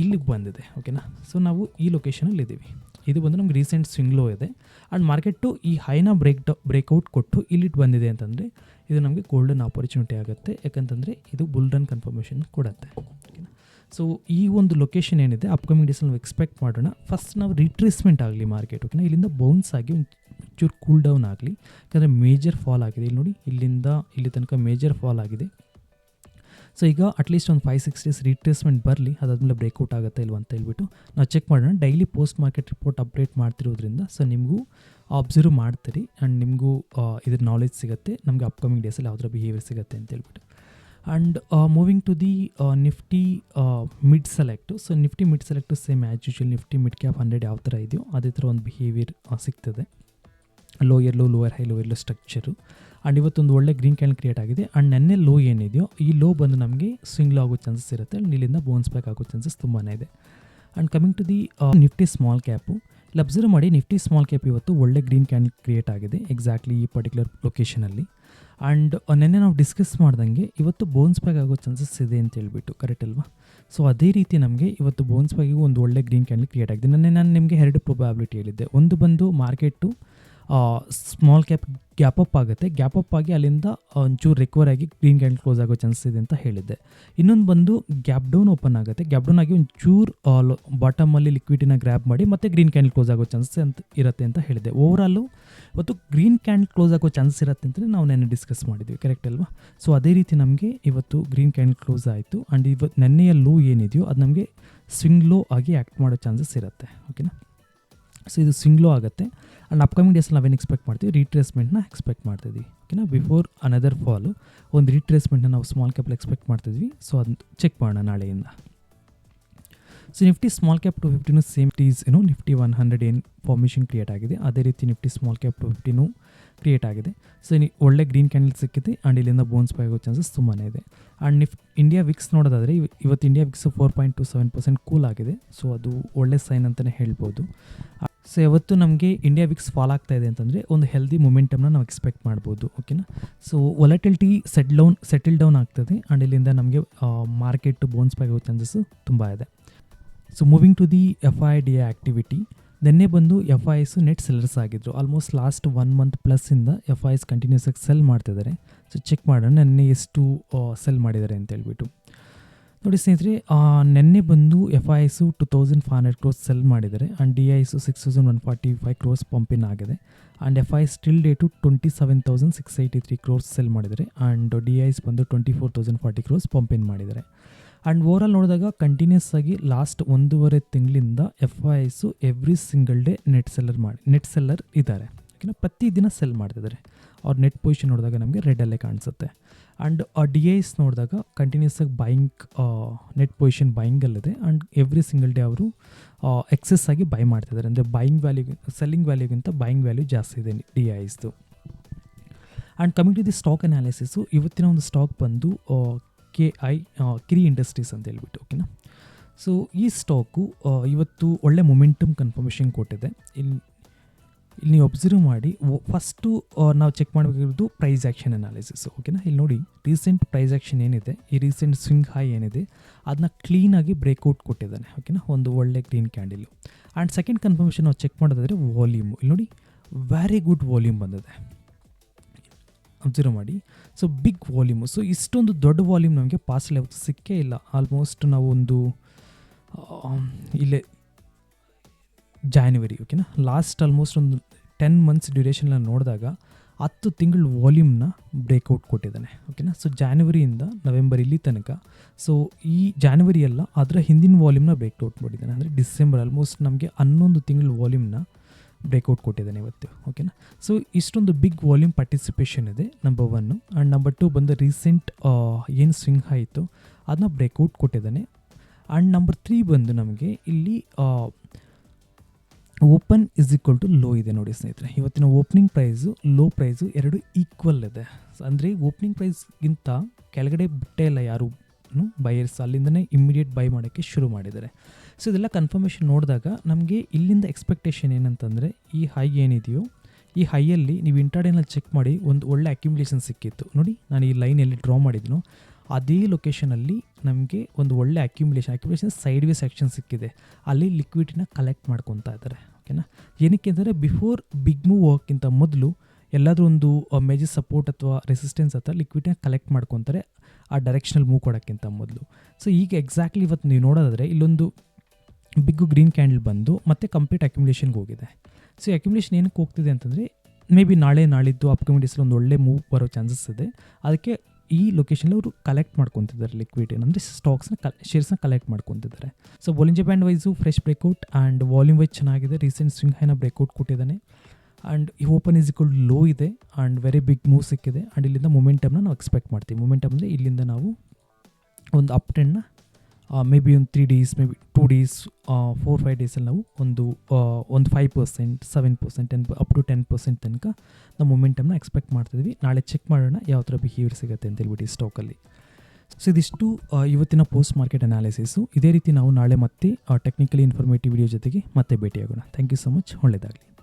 ಇಲ್ಲಿಗೆ ಬಂದಿದೆ ಓಕೆನಾ ಸೊ ನಾವು ಈ ಲೊಕೇಶನಲ್ಲಿ ಇದ್ದೀವಿ. ಇದು ಬಂದು ನಮ್ಗೆ ರೀಸೆಂಟ್ ಸ್ವಿಂಗ್ ಲೋ ಇದೆ. ಆ್ಯಂಡ್ ಮಾರ್ಕೆಟು ಈ ಹೈನ ಬ್ರೇಕ್ ಡ ಬ್ರೇಕ್ಔಟ್ ಕೊಟ್ಟು ಇಲ್ಲಿಟ್ಟು ಬಂದಿದೆ ಅಂತಂದರೆ ಇದು ನಮಗೆ ಗೋಲ್ಡನ್ ಆಪರ್ಚುನಿಟಿ ಆಗುತ್ತೆ. ಯಾಕಂತಂದರೆ ಇದು ಬುಲ್ ರನ್ ಕನ್ಫರ್ಮೇಷನ್ ಕೊಡುತ್ತೆ. ಓಕೆನಾ ಸೊ ಈ ಒಂದು ಲೊಕೇಶನ್ ಏನಿದೆ ಅಪ್ಕಮಿಂಗ್ ಡೇಸಲ್ಲಿ ನಾವು ಎಕ್ಸ್ಪೆಕ್ಟ್ ಮಾಡೋಣ. ಫಸ್ಟ್ ನಾವು ರಿಟ್ರೇಸ್ಮೆಂಟ್ ಆಗಲಿ ಮಾರ್ಕೆಟ್ ಓಕೆನಾ ಇಲ್ಲಿಂದ ಬೌನ್ಸ್ ಆಗಿ ಒಂಚೂರು ಕೂಲ್ ಡೌನ್ ಆಗಲಿ. ಯಾಕಂದರೆ ಮೇಜರ್ ಫಾಲ್ ಆಗಿದೆ. ಇಲ್ಲಿ ನೋಡಿ, ಇಲ್ಲಿಂದ ಇಲ್ಲಿ ತನಕ ಮೇಜರ್ ಫಾಲ್ ಆಗಿದೆ. ಸೊ ಈಗ ಅಟ್ಲೀಸ್ಟ್ ಒಂದು ಫೈವ್ ಸಿಕ್ಸ್ ಡೇಸ್ ರಿಟ್ರೇಸ್ಮೆಂಟ್ ಬರಲಿ. ಅದಾದಮೇಲೆ ಬ್ರೇಕ್ಔಟ್ ಆಗುತ್ತೆ ಇಲ್ವ ಅಂತ ಹೇಳ್ಬಿಟ್ಟು ನಾವು ಚೆಕ್ ಮಾಡೋಣ. Daily post market report update ಮಾಡ್ತಿರೋದ್ರಿಂದ so ನಿಮಗೂ ಅಬ್ಸರ್ವ್ ಮಾಡ್ತೀರಿ. ಆ್ಯಂಡ್ ನಿಮಗೂ ಇದ್ರ ನಾಲೆಜ್ ಸಿಗುತ್ತೆ. ನಮಗೆ ಅಪ್ಕಮಿಂಗ್ ಡೇಸಲ್ಲಿ ಯಾವ್ದಾರ ಬಿಹೇವಿಯರ್ ಸಿಗುತ್ತೆ ಅಂತ ಹೇಳ್ಬಿಟ್ಟು. And moving to the Nifty mid select so Nifty mid select same as usual Nifty mid cap hundred ಯಾವ ಥರ ಇದೆಯೋ ಅದೇ ಥರ ಒಂದು ಬಿಹೇವಿಯರ್ ಸಿಗ್ತದೆ. Lower low lower high lower low structure and ಇವತ್ತೊಂದು ಒಳ್ಳೆ ಗ್ರೀನ್ ಕ್ಯಾನ್ ಕ್ರಿಯೇಟ್ ಆಗಿದೆ. ಆ್ಯಂಡ್ ನೆನ್ನೆ ಲೋ ಏನಿದೆಯೋ, ಈ ಲೋ ಬಂದು ನಮಗೆ ಸ್ವಿಂಗ್ ಲೋ ಆಗೋ ಚಾನ್ಸಸ್ ಇರುತ್ತೆ. ಆ್ಯಂಡ್ ಇಲ್ಲಿಂದ ಬೋನ್ಸ್ ಬ್ಯಾಕ್ ಆಗೋ ಚಾನ್ಸಸ್ ತುಂಬಾ ಇದೆ. And coming to the Nifty small cap ಇಲ್ಲಿ ಅಬ್ಸರ್ವ್ ಮಾಡಿ ನಿಫ್ಟಿ ಸ್ಮಾಲ್ ಕ್ಯಾಪ್ ಇವತ್ತು ಒಳ್ಳೆ ಗ್ರೀನ್ ಕ್ಯಾನ್ ಕ್ರಿಯೇಟ್ ಆಗಿದೆ. ಎಕ್ಸಾಕ್ಟ್ಲಿ ಈ ಪರ್ಟಿಕ್ಯುಲರ್ ಲೊಕೇಶನಲ್ಲಿ ಆ್ಯಂಡ್ ನೆನ್ನೆ ನಾವು ಡಿಸ್ಕಸ್ ಮಾಡ್ದಂಗೆ ಇವತ್ತು ಬೋನ್ಸ್ ಬ್ಯಾಗ್ ಆಗೋ ಚಾನ್ಸಸ್ ಇದೆ ಅಂತ ಹೇಳ್ಬಿಟ್ಟು ಕರೆಕ್ಟ್ ಅಲ್ವಾ? ಸೊ ಅದೇ ರೀತಿ ನಮಗೆ ಇವತ್ತು ಬೋನ್ಸ್ ಬ್ಯಾಗಿಗೂ ಒಂದು ಒಳ್ಳೆ ಗ್ರೀನ್ ಕ್ಯಾಂಡಲ್ ಕ್ರಿಯೇಟ್ ಆಗಿದೆ. ನೆನ್ನೆ ನಾನು ನಿಮಗೆ ಎರಡು ಪ್ರೊಬಾಬಿಲಿಟಿ ಹೇಳಿದ್ದೆ. ಒಂದು ಬಂದು market small cap gap up ಆಗುತ್ತೆ. ಗ್ಯಾಪ್ ಅಪ್ ಆಗಿ ಅಲ್ಲಿಂದ ಒಂಚೂರು ರಿಕವರ್ ಆಗಿ ಗ್ರೀನ್ ಕ್ಯಾಂಡಲ್ ಕ್ಲೋಸ್ ಆಗೋ ಚಾನ್ಸಸ್ ಇದೆ ಅಂತ ಹೇಳಿದ್ದೆ. ಇನ್ನೊಂದು ಬಂದು ಗ್ಯಾಪ್ ಡೌನ್ ಓಪನ್ ಆಗುತ್ತೆ. ಗ್ಯಾಪ್ ಡೌನ್ ಆಗಿ ಒಂಚೂರು ಬಾಟಮಲ್ಲಿ ಲಿಕ್ವಿಡಿನ ಗ್ರ್ಯಾಬ್ ಮಾಡಿ ಮತ್ತೆ ಗ್ರೀನ್ ಕ್ಯಾಂಡಲ್ ಕ್ಲೋಸ್ ಆಗೋ ಚಾನ್ಸಸ್ ಅಂತ ಇರುತ್ತೆ ಅಂತ ಹೇಳಿದೆ ಓವರಾಲು ಇವತ್ತು ಗ್ರೀನ್ ಕ್ಯಾಂಡಲ್ ಕ್ಲೋಸ್ ಆಗೋ ಚಾನ್ಸಸ್ ಇರುತ್ತೆ ಅಂತಲೇ ನಾವು ನೆನ್ನೆ ಡಿಸ್ಕಸ್ ಮಾಡಿದ್ವಿ ಕರೆಕ್ಟ್ ಅಲ್ವಾ? ಸೊ ಅದೇ ರೀತಿ ನಮಗೆ ಇವತ್ತು ಗ್ರೀನ್ ಕ್ಯಾಂಡಲ್ ಕ್ಲೋಸ್ ಆಯಿತು ಆ್ಯಂಡ್ ಇವತ್ತು ನೆನ್ನೆಯ ಲೋ ಏನಿದೆಯೋ ಅದು ನಮಗೆ ಸ್ವಿಂಗ್ ಲೋ ಆಗಿ ಆ್ಯಕ್ಟ್ ಮಾಡೋ ಚಾನ್ಸಸ್ ಇರುತ್ತೆ ಓಕೆನಾ ಸೊ ಇದು ಸ್ವಿಂಗ್ ಲೋ ಆಗುತ್ತೆ ಆ್ಯಂಡ್ ಅಪ್ಕಮಿಂಗ್ ಡೇಸಲ್ಲಿ ನಾವೇನು ಎಕ್ಸ್ಪೆಕ್ಟ್ ಮಾಡ್ತೀವಿ? ರೀಟ್ರೇಸ್ಮೆಂಟ್ನ ಎಕ್ಸ್ಪೆಕ್ಟ್ ಮಾಡ್ತಿದ್ವಿ ಓಕೆನಾ ಬಿಫೋರ್ ಅನದರ್ ಫಾಲು ಒಂದು ರೀಟ್ರೇಸ್ಮೆಂಟ್ನ ನಾವು ಸ್ಮಾಲ್ ಕ್ಯಾಪಲ್ಲಿ ಎಕ್ಸ್ಪೆಕ್ಟ್ ಮಾಡ್ತಿದ್ವಿ ಸೊ ಅದನ್ನ ಚೆಕ್ ಮಾಡೋಣ ನಾಳೆಯಿಂದ. So Nifty small cap two ಫಿಫ್ಟಿನೂ same ಟೀಸ್ ಏನು ನಿಫ್ಟಿ ಒನ್ ಹಂಡ್ರೆಡ್ ಏನು ಫಾರ್ಮೇಷನ್ ಕ್ರಿಯೇಟ್ ಆಗಿದೆ. ಅದೇ ರೀತಿ ನಿಫ್ಟಿ ಸ್ಮಾಲ್ ಕ್ಯಾಪ್ ಟು ಫಿಫ್ಟಿನೂ ಕ್ರಿಯೇಟ್ ಆಗಿದೆ. ಸೊ ನೀ ಒಳ್ಳೆ ಗ್ರೀನ್ ಕ್ಯಾಂಡಲ್ ಸಿಕ್ಕಿದೆ. ಆ್ಯಂಡ್ ಇಲ್ಲಿಂದ ಬೋನ್ಸ್ ಬೈ ಆಗೋ ಚಾನ್ಸಸ್ ತುಂಬಾ ಇದೆ. ಆ್ಯಂಡ್ ನಿಫ್ ಇಂಡಿಯಾ ವಿಕ್ಸ್ ನೋಡೋದಾದರೆ ಇವ್- ಇವತ್ತು India VIX four point two seven percent cool ಆಗಿದೆ. ಸೊ ಅದು ಒಳ್ಳೆ ಸೈನ್ ಅಂತಲೇ ಹೇಳ್ಬೋದು. ಸೊ ಯಾವತ್ತು ನಮಗೆ ಇಂಡಿಯಾ ವಿಕ್ಸ್ ಫಾಲ್ ಆಗ್ತಾ ಇದೆ ಅಂತಂದರೆ ಒಂದು ಹೆಲ್ದಿ ಮೂಮೆಂಟಮ್ನ ನಾವು ಎಕ್ಸ್ಪೆಕ್ಟ್ ಮಾಡ್ಬೋದು. ಓಕೆನಾ so volatility set down settle down ಆಗ್ತದೆ. ಆ್ಯಂಡ್ ಇಲ್ಲಿಂದ ನಮಗೆ ಮಾರ್ಕೆಟ್ ಬೋನ್ಸ್ ಬೈ ಆಗೋ ಚಾನ್ಸಸ್ಸು ತುಂಬ ಇದೆ. So moving to the F I D activity ನಿನ್ನೆ ಬಂದು F I S net sellers ಆಗಿದ್ದರು ಆಲ್ಮೋಸ್ಟ್ ಲಾಸ್ಟ್ ಒನ್ ಮಂತ್ ಪ್ಲಸ್ಸಿಂದ ಎಫ್ ಐ ಎಸ್ ಕಂಟಿನ್ಯೂಸ್ ಆಗಿ ಸೆಲ್ ಮಾಡ್ತಿದ್ದಾರೆ. ಸೊ ಚೆಕ್ ಮಾಡೋಣ ನೆನ್ನೆ ಎಷ್ಟು ಸೆಲ್ ಮಾಡಿದ್ದಾರೆ ಅಂತ ಹೇಳ್ಬಿಟ್ಟು. ನೋಡಿ ಸ್ನೇಹಿತರೆ ನಿನ್ನೆ ಬಂದು F I S two thousand five hundred crores sell ಮಾಡಿದ್ದಾರೆ. And D I S six thousand one forty five crores pumping ಆಗಿದೆ. And F I still date twenty seven thousand six eighty three crores sell ಮಾಡಿದ್ದಾರೆ. And D Is ಬಂದು twenty four thousand forty crores pumping ಮಾಡಿದ್ದಾರೆ. And overall ನೋಡಿದಾಗ continuous ಆಗಿ last ಒಂದೂವರೆ ತಿಂಗಳಿಂದ F I S every single day net seller ಮಾಡಿ net seller ಇದ್ದಾರೆ. ಓಕೆನಾ ಪ್ರತಿದಿನ ಸೆಲ್ ಮಾಡ್ತಿದ್ದಾರೆ. ಅವ್ರ ನೆಟ್ ಪೊಸಿಷನ್ ನೋಡಿದಾಗ ನಮಗೆ ರೆಡಲ್ಲೇ ಕಾಣಿಸುತ್ತೆ. ಆ್ಯಂಡ್ ಡಿ ಐಸ್ ನೋಡಿದಾಗ ಕಂಟಿನ್ಯೂಸ್ ಆಗಿ ಬೈಂಗ್ ನೆಟ್ ಪೊಸಿಷನ್ ಬೈಯಿಂಗಲ್ಲಿದೆ ಆ್ಯಂಡ್ ಎವ್ರಿ ಸಿಂಗಲ್ ಡೇ ಅವರು ಎಕ್ಸೆಸ್ ಆಗಿ ಬೈ ಮಾಡ್ತಿದ್ದಾರೆ. ಅಂದರೆ ಬೈಯಿಂಗ್ ವ್ಯಾಲ್ಯೂ ಸೆಲ್ಲಿಂಗ್ ವ್ಯಾಲ್ಯೂಗಿಂತ ಬೈಯಿಂಗ್ ವ್ಯಾಲ್ಯೂ ಜಾಸ್ತಿ ಇದೆ D ಐಸ್ದು and coming to the stock analysis ಇವತ್ತಿನ ಒಂದು ಸ್ಟಾಕ್ ಬಂದು ಕೆ ಐ ಕಿರಿ ಇಂಡಸ್ಟ್ರೀಸ್ ಅಂತ ಹೇಳ್ಬಿಟ್ಟು ಓಕೆನಾ ಸೊ ಈ ಸ್ಟಾಕು ಇವತ್ತು ಒಳ್ಳೆ ಮೊಮೆಂಟಮ್ ಕನ್ಫರ್ಮೇಷನ್ ಕೊಟ್ಟಿದೆ. ಇಲ್ಲಿ ಇಲ್ಲಿ ನೀವು ಒಬ್ಸರ್ವ್ ಮಾಡಿ ಫಸ್ಟು ನಾವು ಚೆಕ್ ಮಾಡಬೇಕಿರೋದು ಪ್ರೈಸ್ ಆ್ಯಕ್ಷನ್ ಅನಾಲಿಸಿಸ್ ಓಕೆನಾ ಇಲ್ಲಿ ನೋಡಿ ರೀಸೆಂಟ್ ಪ್ರೈಸ್ ಆ್ಯಕ್ಷನ್ ಏನಿದೆ? ಈ ರೀಸೆಂಟ್ ಸ್ವಿಂಗ್ ಹೈ ಏನಿದೆ? ಅದನ್ನ ಕ್ಲೀನಾಗಿ ಬ್ರೇಕ್ಔಟ್ ಕೊಟ್ಟಿದ್ದಾನೆ ಓಕೆನಾ ಒಂದು ಒಳ್ಳೆ green candle and second confirmation ನಾವು ಚೆಕ್ ಮಾಡೋದಾದರೆ ವಾಲ್ಯೂಮು ಇಲ್ಲಿ ನೋಡಿ ವೆರಿ ಗುಡ್ ವಾಲ್ಯೂಮ್ ಬಂದಿದೆ. ಅಬ್ಸರ್ವ್ ಮಾಡಿ. ಸೊ ಬಿಗ್ ವಾಲ್ಯೂಮು ಸೊ ಇಷ್ಟೊಂದು ದೊಡ್ಡ ವಾಲ್ಯೂಮ್ ನಮಗೆ ಪಾರ್ಸಲ್ ಯಾವತ್ತು ಸಿಕ್ಕೇ ಇಲ್ಲ. ಆಲ್ಮೋಸ್ಟ್ ನಾವು ಒಂದು ಇಲ್ಲೇ ಜಾನ್ವರಿ ಓಕೆನಾ ಲಾಸ್ಟ್ ಆಲ್ಮೋಸ್ಟ್ ಒಂದು ಟೆನ್ ಮಂತ್ಸ್ ಡ್ಯೂರೇಷನ್ನ ನೋಡಿದಾಗ ಹತ್ತು ತಿಂಗಳು ವಾಲ್ಯೂಮ್ನ ಬ್ರೇಕ್ಔಟ್ ಕೊಟ್ಟಿದ್ದಾನೆ ಓಕೆನಾ ಸೊ ಜಾನ್ವರಿಯಿಂದ ನವೆಂಬರ್ ಇಲ್ಲಿ ತನಕ. ಸೊ ಈ ಜಾನ್ವರಿ ಅಲ್ಲ, ಅದರ ಹಿಂದಿನ ವಾಲ್ಯೂಮ್ನ ಬ್ರೇಕ್ಔಟ್ ಮಾಡಿದ್ದಾನೆ ಅಂದರೆ ಡಿಸೆಂಬರ್ ಆಲ್ಮೋಸ್ಟ್ ನಮಗೆ ಹನ್ನೊಂದು ತಿಂಗಳು ವಾಲ್ಯೂಮ್ನ ಬ್ರೇಕ್ಔಟ್ ಕೊಟ್ಟಿದ್ದಾನೆ ಇವತ್ತು ಓಕೆನಾ ಸೊ ಇಷ್ಟೊಂದು ಬಿಗ್ ವಾಲ್ಯೂಮ್ ಪಾರ್ಟಿಸಿಪೇಷನ್ ಇದೆ number one and number two ಬಂದು ರೀಸೆಂಟ್ ಏನು ಸ್ವಿಂಗ್ ಆಯಿತು ಅದನ್ನ ಬ್ರೇಕ್ಔಟ್ ಕೊಟ್ಟಿದ್ದಾನೆ. ಆ್ಯಂಡ್ ನಂಬರ್ ತ್ರೀ ಬಂದು ನಮಗೆ ಇಲ್ಲಿ open is equal to low ಇದೆ ನೋಡಿ ಸ್ನೇಹಿತರೆ. ಇವತ್ತಿನ ಓಪನಿಂಗ್ ಪ್ರೈಸು ಲೋ ಪ್ರೈಸು ಎರಡು ಈಕ್ವಲ್ ಇದೆ. ಅಂದರೆ ಓಪನಿಂಗ್ ಪ್ರೈಸ್ಗಿಂತ ಕೆಳಗಡೆ ಬಿಟ್ಟೇ ಇಲ್ಲ ಯಾರು ಬೈಯರ್ಸ್ ಅಲ್ಲಿಂದನೇ ಇಮ್ಮಿಡಿಯೇಟ್ ಬೈ ಮಾಡೋಕ್ಕೆ ಶುರು ಮಾಡಿದ್ದಾರೆ. ಸೊ ಇದೆಲ್ಲ ಕನ್ಫರ್ಮೇಷನ್ ನೋಡಿದಾಗ ನಮಗೆ ಇಲ್ಲಿಂದ ಎಕ್ಸ್ಪೆಕ್ಟೇಷನ್ ಏನಂತಂದರೆ ಈ ಹೈ ಏನಿದೆಯೋ, ಈ ಹೈಯಲ್ಲಿ ನೀವು ಇಂಟರ್ಡೇನಲ್ಲಿ ಚೆಕ್ ಮಾಡಿ ಒಂದು ಒಳ್ಳೆ ಅಕ್ಯುಮುಲೇಷನ್ ಸಿಕ್ಕಿತ್ತು. ನೋಡಿ, ನಾನು ಈ ಲೈನಲ್ಲಿ ಡ್ರಾ ಮಾಡಿದ್ನೋ, ಅದೇ ಲೊಕೇಶನಲ್ಲಿ ನಮಗೆ ಒಂದು ಒಳ್ಳೆ accumulation accumulation side way section ಸಿಕ್ಕಿದೆ. ಅಲ್ಲಿ ಲಿಕ್ವಿಡ್ನ ಕಲೆಕ್ಟ್ ಮಾಡ್ಕೊತಾ ಇದ್ದಾರೆ ಓಕೆನಾ ಏನಕ್ಕೆ ಅಂದರೆ ಬಿಫೋರ್ ಬಿಗ್ ಮೂವ್ ಹೋಗೋಕ್ಕಿಂತ ಮೊದಲು ಎಲ್ಲಾದರೂ ಒಂದು ಮೇಜರ್ ಸಪೋರ್ಟ್ ಅಥವಾ ರೆಸಿಸ್ಟೆನ್ಸ್ ಅಥವಾ ಲಿಕ್ವಿಡ್ನ ಕಲೆಕ್ಟ್ ಮಾಡ್ಕೊತಾರೆ, ಆ ಡೈರೆಕ್ಷನಲ್ಲಿ ಮೂವ್ ಕೊಡೋಕ್ಕಿಂತ ಮೊದಲು. ಸೊ ಈಗ ಎಕ್ಸಾಕ್ಟ್ಲಿ ಇವತ್ತು ನೀವು ನೋಡೋದಾದರೆ, ಇಲ್ಲೊಂದು ಬಿಗ್ಗು ಗ್ರೀನ್ ಕ್ಯಾಂಡಲ್ ಬಂದು ಮತ್ತೆ ಕಂಪ್ಲೀಟ್ ಅಕ್ಯುಮುಲೇಷನ್ಗೆ ಹೋಗಿದೆ. ಸೊ ಅಕ್ಯುಮುಲೇಷನ್ ಏನಕ್ಕೆ ಹೋಗ್ತಿದೆ ಅಂತಂದರೆ ಮೇ ಬಿ ನಾಳೆ ನಾಳಿದ್ದು ಅಪ್ಕಮಿಂಗ್ ಡೇಸಲ್ಲಿ ಒಂದು ಒಳ್ಳೆ ಮೂವ್ ಬರೋ ಚಾನ್ಸಸ್ ಇದೆ. ಅದಕ್ಕೆ ಈ ಲೊಕೇಶನಲ್ಲಿ ಅವರು ಕಲೆಕ್ಟ್ ಮಾಡ್ಕೊತಿದ್ದಾರೆ ಲಿಕ್ವಿಡ್ ಏನಂದರೆ ಸ್ಟಾಕ್ಸ್ನ ಕಲ್ ಶೇರ್ಸ್ನ collect ಮಾಡ್ಕೊತಿದ್ದಾರೆ. So Bollinger band wise fresh breakout and volume wise ಚೆನ್ನಾಗಿದೆ. ರೀಸೆಂಟ್ ಸ್ವಿಂಗ್ ಹೈನ ಬ್ರೇಕ್ಔಟ್ ಕೊಟ್ಟಿದ್ದಾನೆ. ಆ್ಯಂಡ್ ಈ ಓಪನ್ ಈಸ್ ಇಕ್ವಲ್ ಲೋ ಇದೆ ಆ್ಯಂಡ್ ವೆರಿ ಬಿಗ್ ಮೂವ್ ಸಿಕ್ಕಿದೆ. ಆ್ಯಂಡ್ ಇಲ್ಲಿಂದ ಮೊಮೆಂಟಮ್ನ ನಾವು ಎಕ್ಸ್ಪೆಕ್ಟ್ ಮಾಡ್ತೀವಿ. ಮೊಮೆಂಟಮ್ ಅಂದರೆ ಇಲ್ಲಿಂದ ನಾವು ಒಂದು ಅಪ್ ಟ್ರೆಂಡ್ನ ಮೇ ಬಿ ಒಂದು three days maybe two days four five ಡೇಸಲ್ಲಿ ನಾವು ಒಂದು ಒಂದು five percent seven percent ten up to ten percent ತನಕ ನಮ್ಮ ಮೊಮೆಂಟಮ್ನ ಎಕ್ಸ್ಪೆಕ್ಟ್ ಮಾಡ್ತಿದ್ವಿ ನಾಳೆ ಚೆಕ್ ಮಾಡೋಣ ಯಾವ ಥರ ಬಿಹೇವಿಯರ್ ಸಿಗುತ್ತೆ ಅಂತ ಹೇಳ್ಬಿಟ್ಟು ಸ್ಟಾಕಲ್ಲಿ ಸೊ ಇದಿಷ್ಟು ಇವತ್ತಿನ ಪೋಸ್ಟ್ ಮಾರ್ಕೆಟ್ ಅನಾಲಿಸಿಸು ಇದೇ ರೀತಿ ನಾವು ನಾಳೆ ಮತ್ತೆ ಟೆಕ್ನಿಕಲಿ ಇನ್ಫಾರ್ಮೇಟಿವ್ ವಿಡಿಯೋ ಜೊತೆಗೆ ಮತ್ತೆ ಭೇಟಿಯಾಗೋಣ. ಥ್ಯಾಂಕ್ ಯು ಸೊ ಮಚ್ ಒಳ್ಳೆಯದಾಗಲಿ